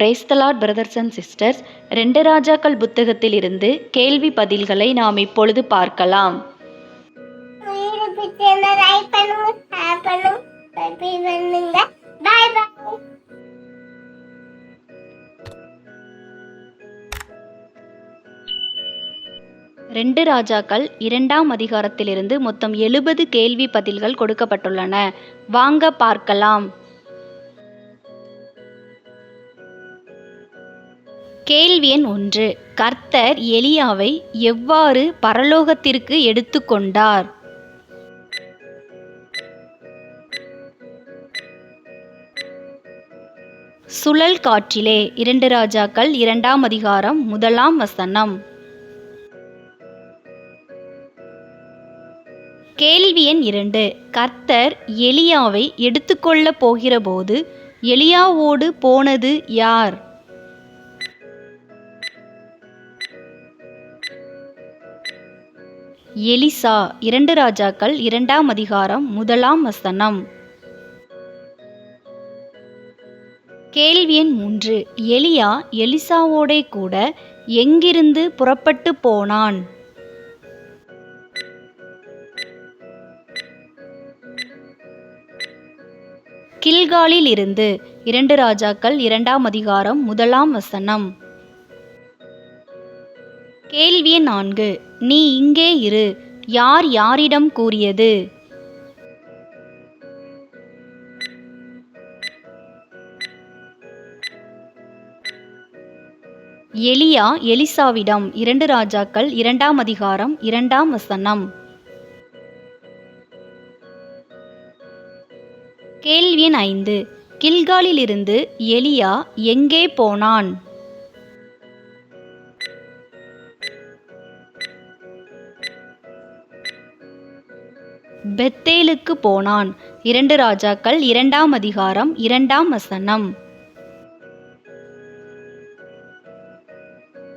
Praise the Lord brothers and sisters ரெண்டு ராஜாக்கள் புத்தகத்தில் இருந்து கேள்வி பதில்களை நாம் இப்பொழுது பார்க்கலாம். ரெண்டு ராஜாக்கள் இரண்டாம் அதிகாரத்திலிருந்து மொத்தம் எழுபது கேள்வி பதில்கள் கொடுக்கப்பட்டுள்ளன. வாங்க பார்க்கலாம். கேள்வி எண் ஒன்று. கர்த்தர் எலியாவை எவ்வாறு பரலோகத்திற்கு எடுத்துக்கொண்டார் சுழல் காற்றிலே இரண்டு ராஜாக்கள் இரண்டாம் அதிகாரம் முதலாம் வசனம். கேள்வி எண் இரண்டு. கர்த்தர் எலியாவை எடுத்துக்கொள்ளப் போகிறபோது எலியாவோடு போனது யார்? எலிசா இரண்டு ராஜாக்கள் இரண்டாம் அதிகாரம் முதலாம் வசனம். கேள்வி எண் மூன்று எலியா எலிசாவோடே கூட எங்கிருந்து புறப்பட்டு போனான்? கில்காலில் இருந்து இரண்டு ராஜாக்கள் இரண்டாம் அதிகாரம் முதலாம் வசனம். கேள்வி நான்கு. நீ இங்கே இரு. யார் யாரிடம் கூறியது? எலியா எலிசாவிடம் இரண்டு ராஜாக்கள் இரண்டாம் அதிகாரம் இரண்டாம் வசனம். கேள்வி எண் ஐந்து. கில்காலிலிருந்து எலியா எங்கே போனான்? பெத்தேலுக்கு போனான். இரண்டு ராஜாக்கள் இரண்டாம் அதிகாரம் இரண்டாம் வசனம்.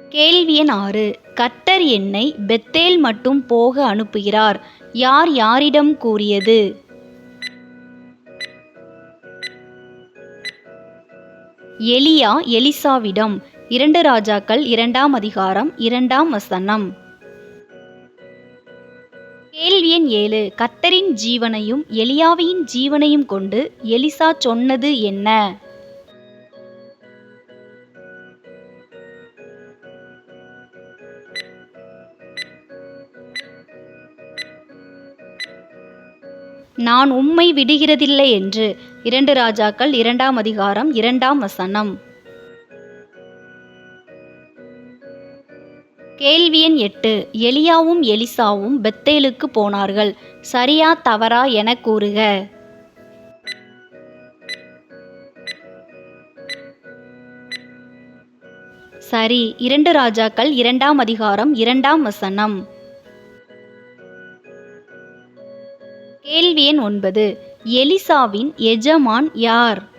கேள்வி எண் ஆறு. கத்தர் என்னை பெத்தேல் மட்டும் போக அனுப்புகிறார். யார் யாரிடம் கூறியது? எலியா எலிசாவிடம். இரண்டு ராஜாக்கள் இரண்டாம் அதிகாரம் இரண்டாம் வசனம். கேள்வி எண் ஏழு. கத்தரின் ஜீவனையும் எலியாவையின் ஜீவனையும் கொண்டு எலிசா சொன்னது என்ன? நான் உம்மை விடுகிறதில்லை என்று. இரண்டு ராஜாக்கள் இரண்டாம் அதிகாரம் இரண்டாம் வசனம். கேள்வி எண் எட்டு. எலியாவும் எலிசாவும் பெத்தேலுக்கு போனார்கள். சரியா தவறா என கூறுக. சரி இரண்டு ராஜாக்கள் இரண்டாம் அதிகாரம் இரண்டாம் வசனம். கேள்வி எண் ஒன்பது. எலிசாவின் எஜமான் யார்?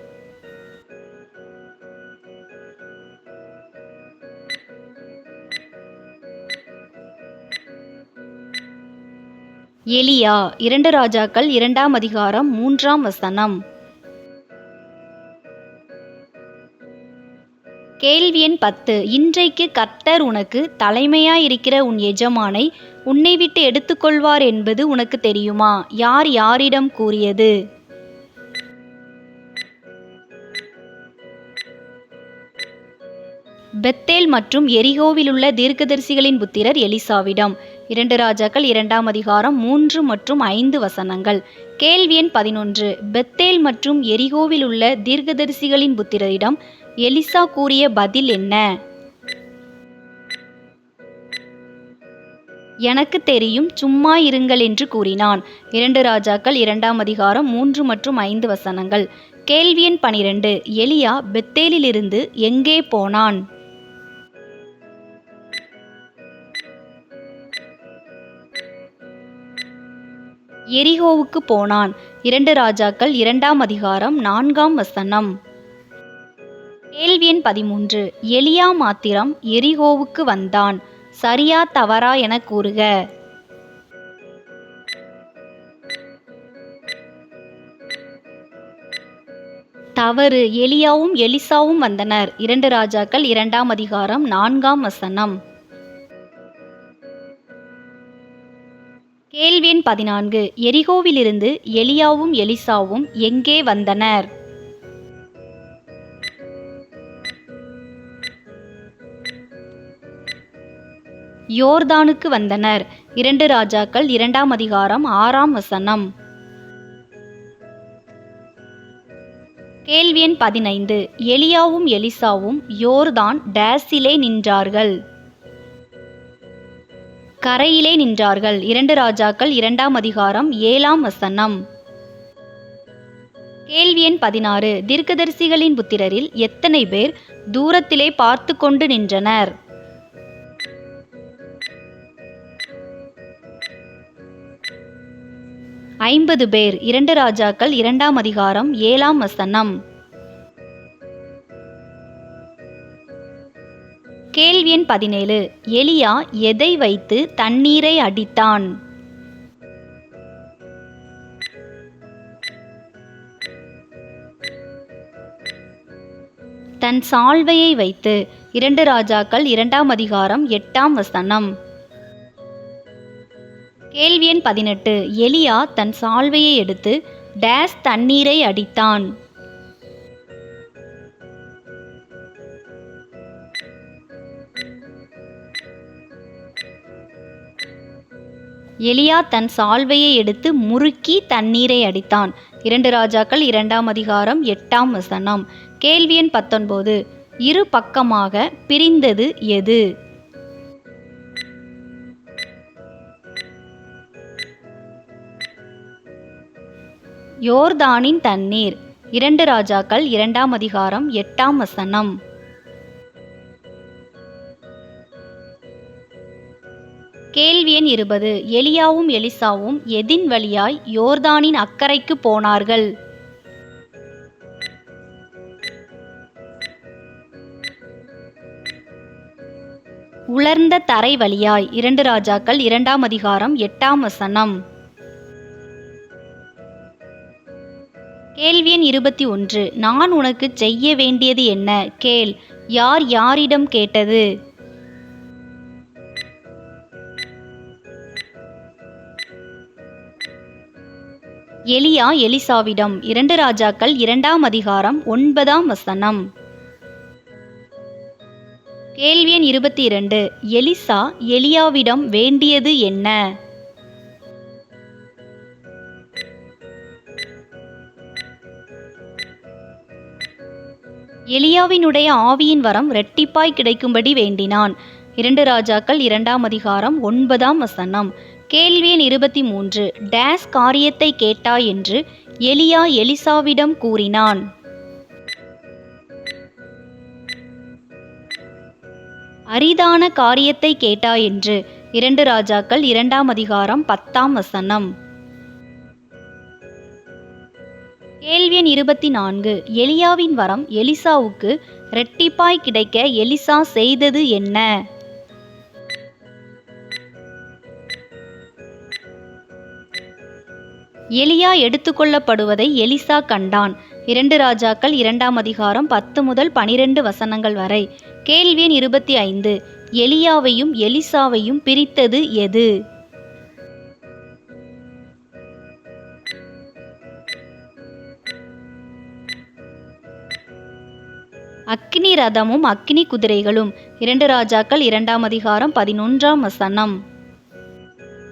எலியா இரண்டு ராஜாக்கள் இரண்டாம் அதிகாரம் மூன்றாம் வசனம். கேள்வி எண் பத்து. இன்றைக்கு கர்த்தர் உனக்கு தலைமையாயிருக்கிற உன் எஜமானை உன்னை விட்டு எடுத்துக்கொள்வார் என்பது உனக்கு தெரியுமா? யார் யாரிடம் கூறியது? பெத்தேல் மற்றும் எரிகோவிலுள்ள தீர்க்கதரிசிகளின் புத்திரர் எலிசாவிடம் இரண்டு ராஜாக்கள் இரண்டாம் அதிகாரம் மூன்று மற்றும் ஐந்து வசனங்கள். கேள்வி எண் பதினொன்று. பெத்தேல் மற்றும் எரிகோவில் உள்ள தீர்க்கதரிசிகளின் புத்திரரிடம் எலிசா கூறிய பதில் என்ன? எனக்கு தெரியும் சும்மா இருங்கள் என்று கூறினான். இரண்டு ராஜாக்கள் இரண்டாம் அதிகாரம் மூன்று மற்றும் ஐந்து வசனங்கள். கேள்வி எண் பனிரெண்டு. எலியா பெத்தேலிலிருந்து எங்கே போனான்? எரிகோவுக்கு போனான். இரண்டு ராஜாக்கள் இரண்டாம் அதிகாரம் நான்காம் வசனம். கேள்வி எண் பதிமூன்று. எலியா மாத்திரம் எரிகோவுக்கு வந்தான். சரியா தவறா என கூறுக. தவறு. எலியாவும் எலிசாவும் வந்தனர். இரண்டு ராஜாக்கள் இரண்டாம் அதிகாரம் நான்காம் வசனம். கேள்வி எண் பதினான்கு. எரிகோவிலிருந்து எலியாவும் எலிசாவும் எங்கே வந்தனர்? யோர்தானுக்கு வந்தனர். இரண்டு ராஜாக்கள் இரண்டாம் அதிகாரம் ஆறாம் வசனம். கேள்வி எண் பதினைந்து. எலியாவும் எலிசாவும் யோர்தான் டேஸிலே நின்றார்கள். கரையிலே நின்றார்கள். இரண்டு ராஜாக்கள் இரண்டாம் அதிகாரம் ஏழாம் வசனம். கேள்வி எண் பதினாறு. தீர்க்கதரிசிகளின் புத்திரரில் எத்தனை பேர் தூரத்திலே பார்த்து கொண்டு நின்றனர்? ஐம்பது பேர். இரண்டு ராஜாக்கள் இரண்டாம் அதிகாரம் ஏழாம் வசனம். எண் பதினேழு. எலியா எதை வைத்து தண்ணீரை அடித்தான்? தன் சால்வையை வைத்து இரண்டு ராஜாக்கள் இரண்டாம் அதிகாரம் எட்டாம் வசனம். கேள்வி எண் பதினெட்டு. எலியா தன் சால்வையை எடுத்து டேஸ் தண்ணீரை அடித்தான். எலியா தன் சால்வையை எடுத்து முறுக்கி தண்ணீரை அடித்தான். இரண்டு ராஜாக்கள் இரண்டாம் அதிகாரம் எட்டாம் வசனம். கேள்வி எண் பத்தொன்பது. இரு பக்கமாக பிரிந்தது எது? யோர்தானின் தண்ணீர். இரண்டு ராஜாக்கள் இரண்டாம் அதிகாரம் எட்டாம் வசனம். கேள்வி எண் இருபது. எலியாவும் எலிசாவும் எதின் வழியாய் யோர்தானின் அக்கறைக்கு போனார்கள். உலர்ந்த தரை வழியாய் இரண்டு ராஜாக்கள் இரண்டாம் அதிகாரம் எட்டாம் வசனம். கேள்வி எண் இருபத்தி ஒன்று. நான் உனக்கு செய்ய வேண்டியது என்ன? கேள். யார் யாரிடம் கேட்டது? எலியா எலிசாவிடம் இரண்டு ராஜாக்கள் இரண்டாம் அதிகாரம் ஒன்பதாம் வசனம். கேள்வி எண் இருபத்தி இரண்டு எலிசா எலியாவிடம் வேண்டியது என்ன? எலியாவினுடைய ஆவியின் வரம் ரெட்டிப்பாய் கிடைக்கும்படி வேண்டினான். இரண்டு ராஜாக்கள் இரண்டாம் அதிகாரம் ஒன்பதாம் வசனம். கேள்வி எண் இருபத்தி மூன்று டேஸ் காரியத்தை கேட்டாய் என்று எலியா எலிசாவிடம் கூறினான். அரிதான காரியத்தை கேட்டாய் என்று இரண்டு ராஜாக்கள் இரண்டாம் அதிகாரம் பத்தாம் வசனம். கேள்வி எண் இருபத்தி நான்கு எலியாவின் வரம் எலிசாவுக்கு ரெட்டிப்பாய் கிடைக்க எலிசா செய்தது என்ன? எலியா எடுத்துக்கொள்ளப்படுவதை எலிசா கண்டான். இரண்டு ராஜாக்கள் இரண்டாம் அதிகாரம் பத்து முதல் பனிரெண்டு வசனங்கள் வரை. கேள்வி எண் இருபத்தி ஐந்து. எலியாவையும் எலிசாவையும் பிரித்தது எது? அக்னி ரதமும் அக்னி குதிரைகளும். இரண்டு ராஜாக்கள் இரண்டாம் அதிகாரம் பதினொன்றாம் வசனம்.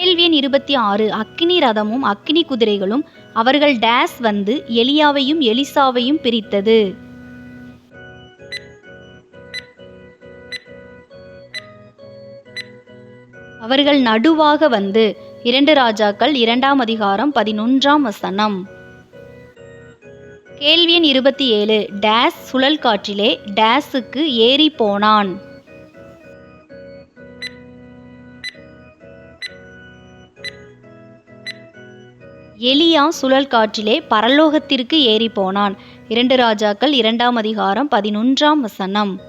கேள்வி எண் இருபத்தி ஆறு அக்கினி ரதமும் அக்கினி குதிரைகளும் அவர்கள் டேஸ் வந்து எலியாவையும் எலிசாவையும் பிரித்தது. அவர்கள் நடுவாக வந்து இரண்டு ராஜாக்கள் இரண்டாம் அதிகாரம் பதினொன்றாம் வசனம். கேள்வி எண் இருபத்தி ஏழு டேஸ் சுழல் காற்றிலே டேஸுக்கு ஏறி போனான். எலியா சுழல் காற்றிலே பரலோகத்திற்கு ஏறிப்போனான். இரண்டு ராஜாக்கள் இரண்டாம் அதிகாரம் பதினொன்றாம் வசனம்.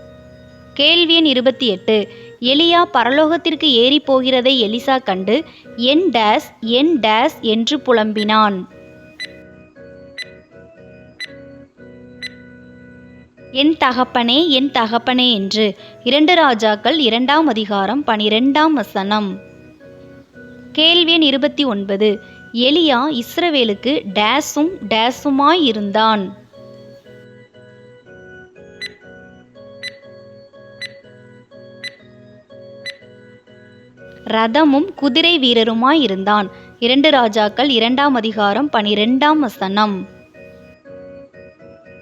கேள்வி எண் இருபத்தி எட்டு. எலியா பரலோகத்திற்கு ஏறி போகிறதை எலிசா கண்டு என் டேஸ் என் டேஸ் என்று புலம்பினான். என் தகப்பனே என் தகப்பனே என்று. இரண்டு ராஜாக்கள் இரண்டாம் அதிகாரம் பனிரெண்டாம் வசனம். கேள்வி எண் இருபத்தி ஒன்பது. எலியா இஸ்ரவேலுக்கு டேஸும் டேஸுமாய் இருந்தான். ரதமும் குதிரை வீரருமாய் இருந்தான். இரண்டு ராஜாக்கள் இரண்டாம் அதிகாரம் பனிரெண்டாம் வசனம்.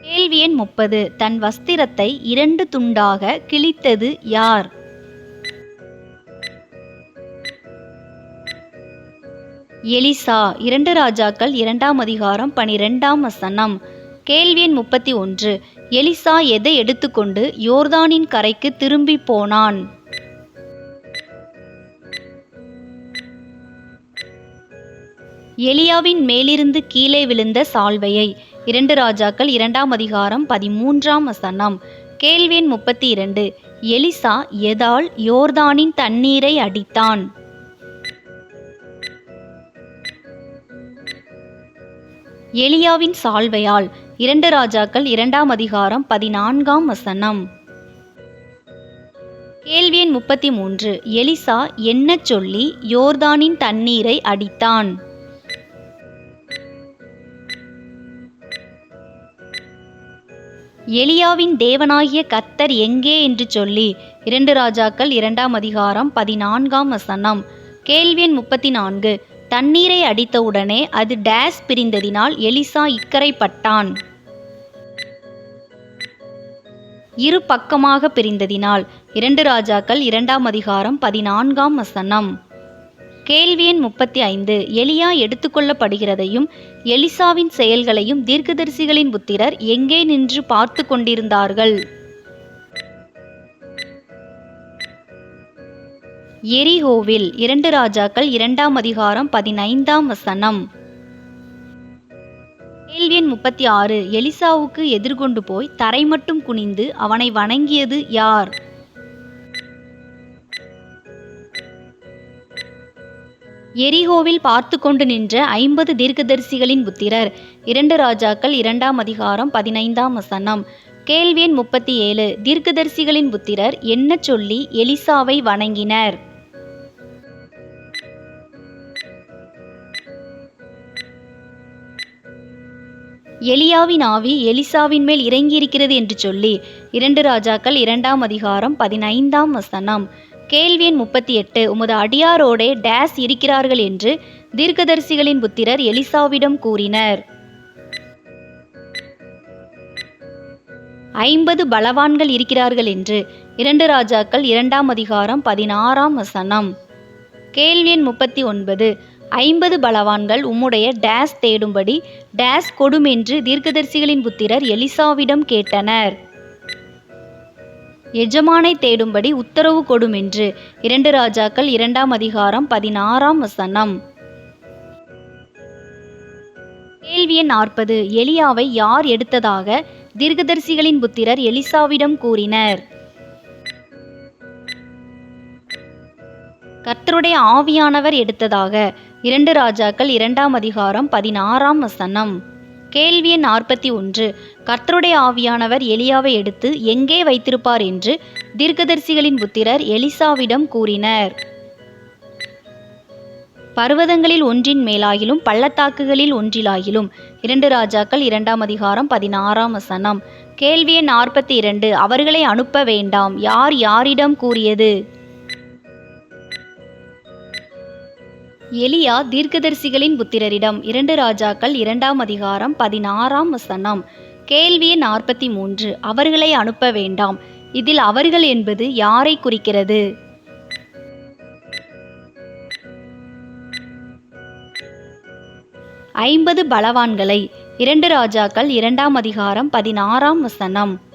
கேள்வி எண் முப்பது. தன் வஸ்திரத்தை இரண்டு துண்டாக கிழித்தது யார்? எலிசா இரண்டு ராஜாக்கள் இரண்டாம் அதிகாரம் பனிரெண்டாம் வசனம். கேள்வி எண் முப்பத்தி ஒன்று. எலிசா எதை எடுத்துக்கொண்டு யோர்தானின் கரைக்கு திரும்பி போனான்? எலியாவின் மேலிருந்து கீழே விழுந்த சால்வையை. இரண்டு ராஜாக்கள் இரண்டாம் அதிகாரம் பதிமூன்றாம் வசனம். கேள்வி எண் முப்பத்தி இரண்டு. எலிசா எதால் யோர்தானின் தண்ணீரை அடித்தான்? எலியாவின் சால்வையால். இரண்டு ராஜாக்கள் இரண்டாம் அதிகாரம் பதினான்காம் வசனம். கேள்வி எண் முப்பத்தி மூன்று எலிசா என்ன சொல்லி யோர்தானின் தண்ணீரை அடித்தான்? எலியாவின் தேவனாகிய கத்தர் எங்கே என்று சொல்லி. இரண்டு ராஜாக்கள் இரண்டாம் அதிகாரம் பதினான்காம் வசனம். கேள்வி எண் முப்பத்தி நான்கு தண்ணீரை அடித்தவுடனே அது டேஸ் பிரிந்ததினால் எலிசா இக்கரைப்பட்டான். இரு பக்கமாக பிரிந்ததினால் இரண்டு ராஜாக்கள் இரண்டாம் அதிகாரம் பதினான்காம் வசனம். கேள்வி எண் முப்பத்தி ஐந்து எலியா எடுத்துக்கொள்ளப்படுகிறதையும் எலிசாவின் செயல்களையும் தீர்க்கதரிசிகளின் புத்திரர் எங்கே நின்று பார்த்து கொண்டிருந்தார்கள்? எரிஹோவில் இரண்டு ராஜாக்கள் இரண்டாம் அதிகாரம் பதினைந்தாம் வசனம். கேள்வியன் முப்பத்தி ஆறு எலிசாவுக்கு எதிர்கொண்டு போய் தரை மட்டும் குனிந்து அவனை வணங்கியது யார்? எரிகோவில் பார்த்து கொண்டு நின்ற ஐம்பது தீர்க்கதரிசிகளின் புத்திரர். இரண்டு ராஜாக்கள் இரண்டாம் அதிகாரம் பதினைந்தாம் வசனம். கேள்வியன் முப்பத்தி ஏழு. தீர்க்கதரிசிகளின் புத்திரர் என்ன சொல்லி எலிசாவை வணங்கினர்? எலியாவின் ஆவி எலிசாவின் மேல் இறங்கியிருக்கிறது என்று சொல்லி இரண்டு ராஜாக்கள் இரண்டாம் அதிகாரம் பதினைந்தாம் வசனம். கேள்வி எண் முப்பத்தி எட்டு உமது அடியாரோடே டேஸ் இருக்கிறார்கள் என்று தீர்க்கதரிசிகளின் புத்திரர் எலிசாவிடம் கூறினர். ஐம்பது பலவான்கள் இருக்கிறார்கள் என்று இரண்டு ராஜாக்கள் இரண்டாம் அதிகாரம் பதினாறாம் வசனம். கேள்வி எண் முப்பத்தி ஒன்பது ஐம்பது பலவான்கள் உம்முடைய டேஸ் தேடும்படி டேஸ் கொடும் என்று தீர்க்கதரிசிகளின் புத்திரர் எலிசாவிடம் கேட்டனர். எஜமானை தேடும்படி உத்தரவு கொடும் என்று இரண்டு ராஜாக்கள் இரண்டாம் அதிகாரம் பதினாறாம் வசனம். கேள்வி எண் நாற்பது எலியாவை யார் எடுத்ததாக தீர்க்கதரிசிகளின் புத்திரர் எலிசாவிடம் கூறினர். கர்த்தருடைய ஆவியானவர் எடுத்ததாக இரண்டு ராஜாக்கள் இரண்டாம் அதிகாரம் பதினாறாம் வசனம். கேள்வி எண் நாற்பத்தி ஒன்று. கர்த்தருடைய ஆவியானவர் எலியாவை எடுத்து எங்கே வைத்திருப்பார் என்று தீர்க்கதரிசிகளின் புத்திரர் எலிசாவிடம் கூறினர். பர்வதங்களில் ஒன்றின் மேலாகிலும் பள்ளத்தாக்குகளில் ஒன்றிலாகிலும் இரண்டு ராஜாக்கள் இரண்டாம் அதிகாரம் பதினாறாம் வசனம். கேள்வி எண் நாற்பத்தி இரண்டு. அவர்களை அனுப்ப வேண்டாம். யார் யாரிடம் கூறியது? எலியா தீர்க்கதரிசிகளின் புத்திரரிடம் இரண்டு ராஜாக்கள் இரண்டாம் அதிகாரம் பதினாறாம் வசனம். கேள்வி நாற்பத்தி மூன்று அவர்களை அனுப்ப வேண்டாம். இதில் அவர்கள் என்பது யாரை குறிக்கிறது? ஐம்பது பலவான்களை இரண்டு ராஜாக்கள் இரண்டாம் அதிகாரம் பதினாறாம் வசனம்.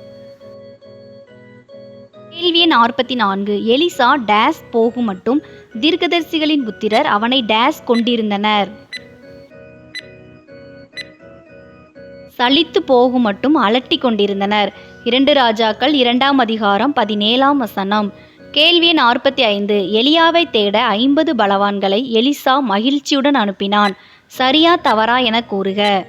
கேள்வி எண் நாற்பத்தி நான்கு எலிசா டேஸ் போகும் மட்டும் தீர்க்கதரிசிகளின் புத்திரர் அவனை டேஸ் கொண்டிருந்தனர். சலித்து போகும் மட்டும் அலட்டி கொண்டிருந்தனர். இரண்டு ராஜாக்கள் இரண்டாம் அதிகாரம் பதினேழாம் வசனம். கேள்வி எண் நாற்பத்தி ஐந்து எலியாவை தேட ஐம்பது பலவான்களை எலிசா மகிழ்ச்சியுடன் அனுப்பினான். சரியா தவறா என கூறுக.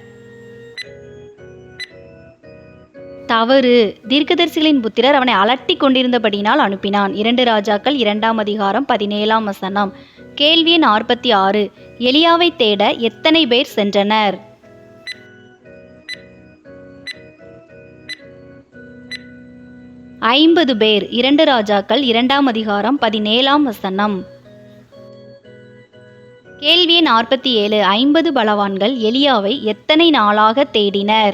தவறு. தீர்க்கதரிசிகளின் புத்திரர் அவனை அலட்டி கொண்டிருந்தபடியினால் அனுப்பினான். இரண்டு ராஜாக்கள் இரண்டாம் அதிகாரம் பதினேழாம் வசனம். கேள்வி நாற்பத்தி ஆறு. எலியாவை தேட எத்தனை பேர் சென்றனர்? ஐம்பது பேர். இரண்டு ராஜாக்கள் இரண்டாம் அதிகாரம் பதினேழாம் வசனம். கேள்வி நாற்பத்தி ஏழு. ஐம்பது பலவான்கள் எலியாவை எத்தனை நாளாக தேடினர்?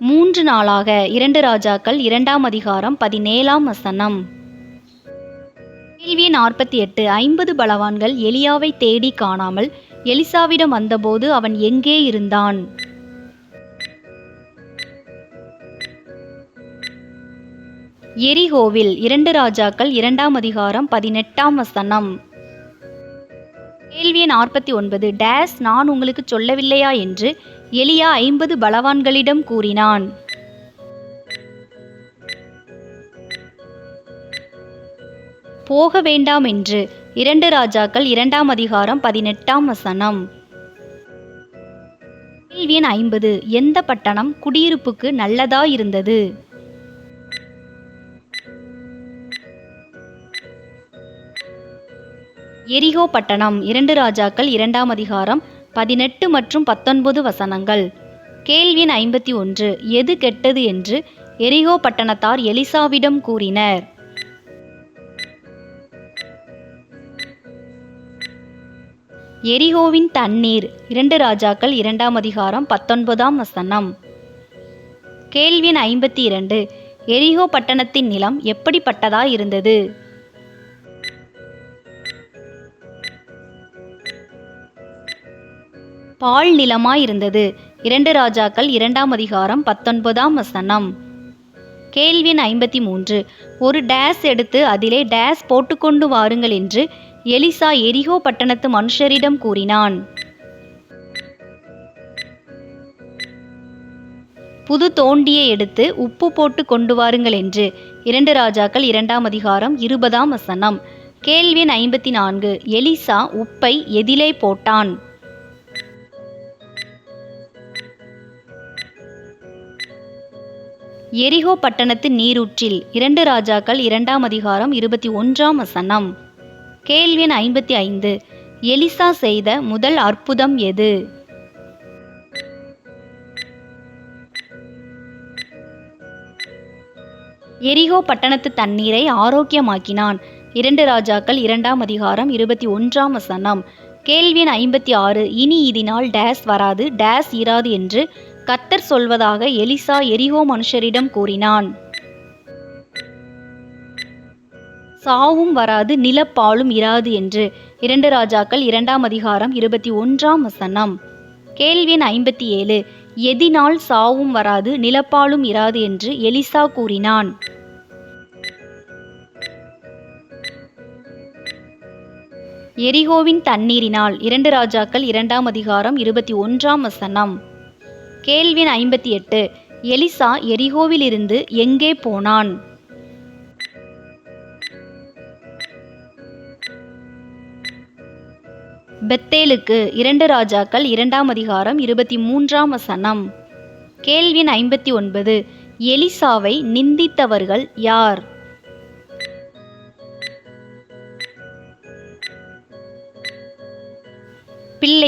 மூன்று நாளாக இரண்டு ராஜாக்கள் இரண்டாம் அதிகாரம் பதினேழாம் வசனம். கேள்வி நாற்பத்தி எட்டு ஐம்பது பலவான்கள் எலியாவை தேடி காணாமல் எலிசாவிடம் வந்தபோது அவன் எங்கே இருந்தான்? எரிகோவில் இரண்டு ராஜாக்கள் இரண்டாம் அதிகாரம் பதினெட்டாம் வசனம். கேள்வி நாற்பத்தி ஒன்பது டேஸ் நான் உங்களுக்கு சொல்லவில்லையா? என்று எலியா ஐம்பது பலவான்களிடம் கூறினான். போக வேண்டாம் என்று இரண்டு ராஜாக்கள் இரண்டாம் அதிகாரம் பதினெட்டாம் வசனம். கேள்வியன் ஐம்பது எந்த பட்டணம் குடியிருப்புக்கு நல்லதா இருந்தது எரிகோ பட்டணம் இரண்டு ராஜாக்கள் இரண்டாம் அதிகாரம் பதினெட்டு மற்றும் பத்தொன்பது வசனங்கள். கேள்வின் ஐம்பத்தி ஒன்று எது கெட்டது? என்று எரிகோ பட்டணத்தார் எலிசாவிடம் கூறினர். எரிகோவின் தண்ணீர் இரண்டு ராஜாக்கள் இரண்டாம் அதிகாரம் பத்தொன்பதாம் வசனம். கேள்வின் ஐம்பத்தி இரண்டு எரிகோ பட்டணத்தின் நிலம் எப்படிப்பட்டதா இருந்தது பால் நிலமாய் இருந்தது இரண்டு ராஜாக்கள் இரண்டாம் அதிகாரம் பத்தொன்பதாம் வசனம். கேள்வி ஐம்பத்தி மூன்று ஒரு டேஸ் எடுத்து அதிலே டேஸ் போட்டுக்கொண்டு வாருங்கள் என்று எலிசா எரிகோ பட்டணத்து மனுஷரிடம் கூறினான். புது தோண்டியை எடுத்து உப்பு போட்டு கொண்டு வாருங்கள் என்று இரண்டு ராஜாக்கள் இரண்டாம் அதிகாரம் இருபதாம் வசனம். கேள்வி ஐம்பத்தி நான்கு எலிசா உப்பை எதிலே போட்டான். எரிகோ பட்டணத்து நீரூற்றில் இரண்டு ராஜாக்கள் இரண்டாம் அதிகாரம் இருபத்தி ஒன்றாம் வசனம். கேள்வி ஐம்பத்தி ஐந்து. எலிசா செய்த முதல் அற்புதம் எது? எரிகோ பட்டணத்து தண்ணீரை ஆரோக்கியமாக்கினான். இரண்டு ராஜாக்கள் இரண்டாம் அதிகாரம் இருபத்தி ஒன்றாம் வசனம். கேள்வி ஐம்பத்தி ஆறு. இனி இதனால் டேஸ் வராது. டேஸ் இராது என்று கத்தர் சொல்வதாக எலிசா எரிகோ மனுஷரிடம் கூறினான். சாவும் வராது நிலப்பாலும் இராது என்று. இரண்டு ராஜாக்கள் இரண்டாம் அதிகாரம் இருபத்தி ஒன்றாம் வசனம். கேள்வியின் ஐம்பத்தி ஏழு எதினால் சாவும் வராது நிலப்பாலும் இராது என்று எலிசா கூறினான். எரிகோவின் தண்ணீரினால் இரண்டு ராஜாக்கள் இரண்டாம் அதிகாரம் இருபத்தி ஒன்றாம் வசனம். கேள்வின் ஐம்பத்தி எட்டு எலிசா எரிகோவிலிருந்து எங்கே போனான்? பெத்தேலுக்கு இரண்டு ராஜாக்கள் இரண்டாம் அதிகாரம் இருபத்தி மூன்றாம் வசனம். கேள்வின் ஐம்பத்தி ஒன்பது எலிசாவை நிந்தித்தவர்கள் யார்?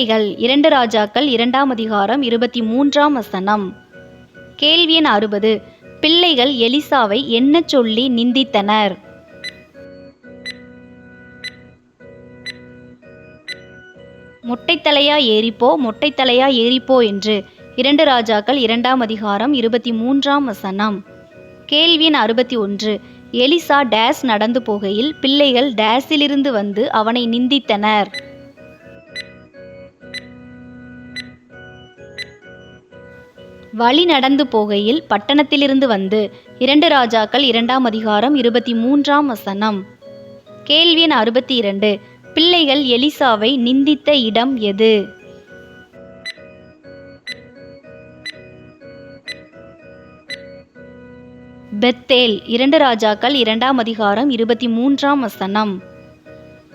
பிள்ளைகள் இரண்டு ராஜாக்கள் இரண்டாம் அதிகாரம் இருபத்தி மூன்றாம் வசனம். கேள்வி எண் அறுபது. பிள்ளைகள் எலிசாவை என்ன சொல்லி நிந்தித்தனர்? மொட்டைத்தலையா ஏறிப்போ மொட்டைத்தலையா ஏறிப்போ என்று இரண்டு ராஜாக்கள் இரண்டாம் அதிகாரம் இருபத்தி மூன்றாம் வசனம். கேள்வியின் அறுபத்தி ஒன்று. எலிசா டேஸ் நடந்து போகையில் பிள்ளைகள் டேஸிலிருந்து வந்து அவனை நிந்தித்தனர். வழி நடந்து போகையில் பட்டணத்திலிருந்து வந்து இரண்டு ராஜாக்கள் இரண்டாம் அதிகாரம் இருபத்தி மூன்றாம் வசனம். கேள்வி எண் அறுபத்தி இரண்டு. பிள்ளைகள் எலிசாவை நிந்தித்த இடம் எது? பெத்தேல். இரண்டு ராஜாக்கள் இரண்டாம் அதிகாரம் இருபத்தி மூன்றாம் வசனம்.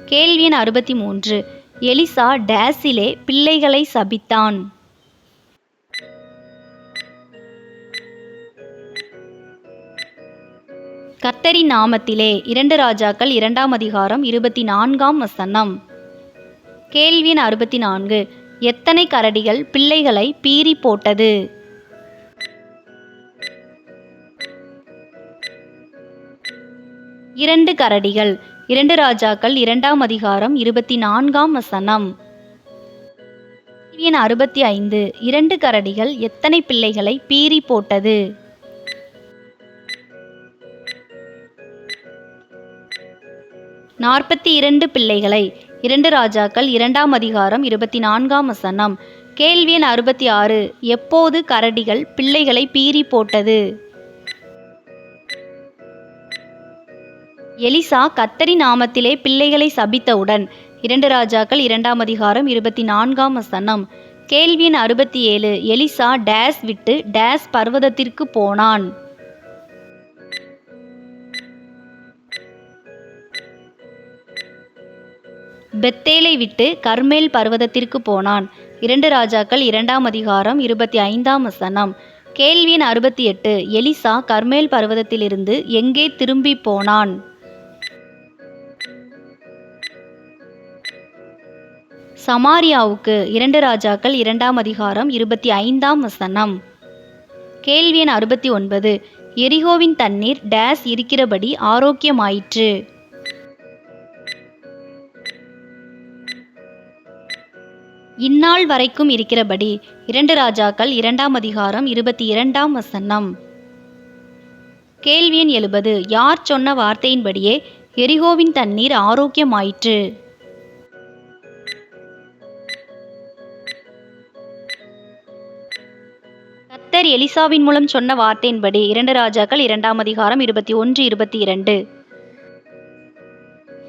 கேள்வி எண் அறுபத்தி மூன்று. எலிசா டேஸிலே பிள்ளைகளை சபித்தான். கர்த்தரின் நாமத்திலே இரண்டு ராஜாக்கள் இரண்டாம் அதிகாரம் இருபத்தி நான்காம் வசனம். கேள்வியின் அறுபத்தி நான்கு எத்தனை கரடிகள் பிள்ளைகளை பீறி போட்டது? இரண்டு கரடிகள் இரண்டு ராஜாக்கள் இரண்டாம் அதிகாரம் இருபத்தி நான்காம் வசனம். கேள்வியின் அறுபத்தி ஐந்து இரண்டு கரடிகள் எத்தனை பிள்ளைகளை பீறி போட்டது? நாற்பத்தி இரண்டு பிள்ளைகளை இரண்டு ராஜாக்கள் இரண்டாம் அதிகாரம் இருபத்தி நான்காம் வசனம். கேள்வி எண் அறுபத்தி ஆறு எப்போது கரடிகள் பிள்ளைகளை பீறி போட்டது? எலிசா கத்தரி நாமத்திலே பிள்ளைகளை சபித்தவுடன் இரண்டு ராஜாக்கள் இரண்டாம் அதிகாரம் இருபத்தி நான்காம் வசனம். கேள்வியின் அறுபத்தி ஏழு எலிசா டேஸ் விட்டு டேஸ் பர்வதத்திற்கு போனான். பெத்தேலை விட்டு கர்மேல் பர்வதத்திற்கு போனான். இரண்டு ராஜாக்கள் இரண்டாம் அதிகாரம் இருபத்தி ஐந்தாம் வசனம். கேள்வியின் அறுபத்தி எட்டு எலிசா கர்மேல் பர்வதத்திலிருந்து எங்கே திரும்பி போனான்? சமாரியாவுக்கு இரண்டு ராஜாக்கள் இரண்டாம் அதிகாரம் இருபத்தி ஐந்தாம் வசனம். கேள்வி எண் அறுபத்தி ஒன்பது எரிகோவின் தண்ணீர் டேஸ் இருக்கிறபடி ஆரோக்கியமாயிற்று. இந்நாள் வரைக்கும் இருக்கிறபடி இரண்டு ராஜாக்கள் இரண்டாம் அதிகாரம் இருபத்தி இரண்டாம் வசனம். கேள்வியன் எழுபது யார் சொன்ன வார்த்தையின்படியே எரிகோவின் தண்ணீர் ஆரோக்கியமாயிற்று. கத்தர் எலிசாவின் மூலம் சொன்ன வார்த்தையின்படி இரண்டு ராஜாக்கள் இரண்டாம் அதிகாரம் இருபத்தி ஒன்று இருபத்தி இரண்டு.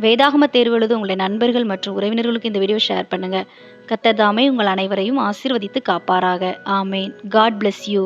வேதாகம தேர்வு எழுத உங்களுடைய நண்பர்கள் மற்றும் உறவினர்களுக்கு இந்த வீடியோ ஷேர் பண்ணுங்கள் கத்ததாமே உங்கள் அனைவரையும் ஆசீர்வதித்து காப்பாராக. ஆமேன். God bless you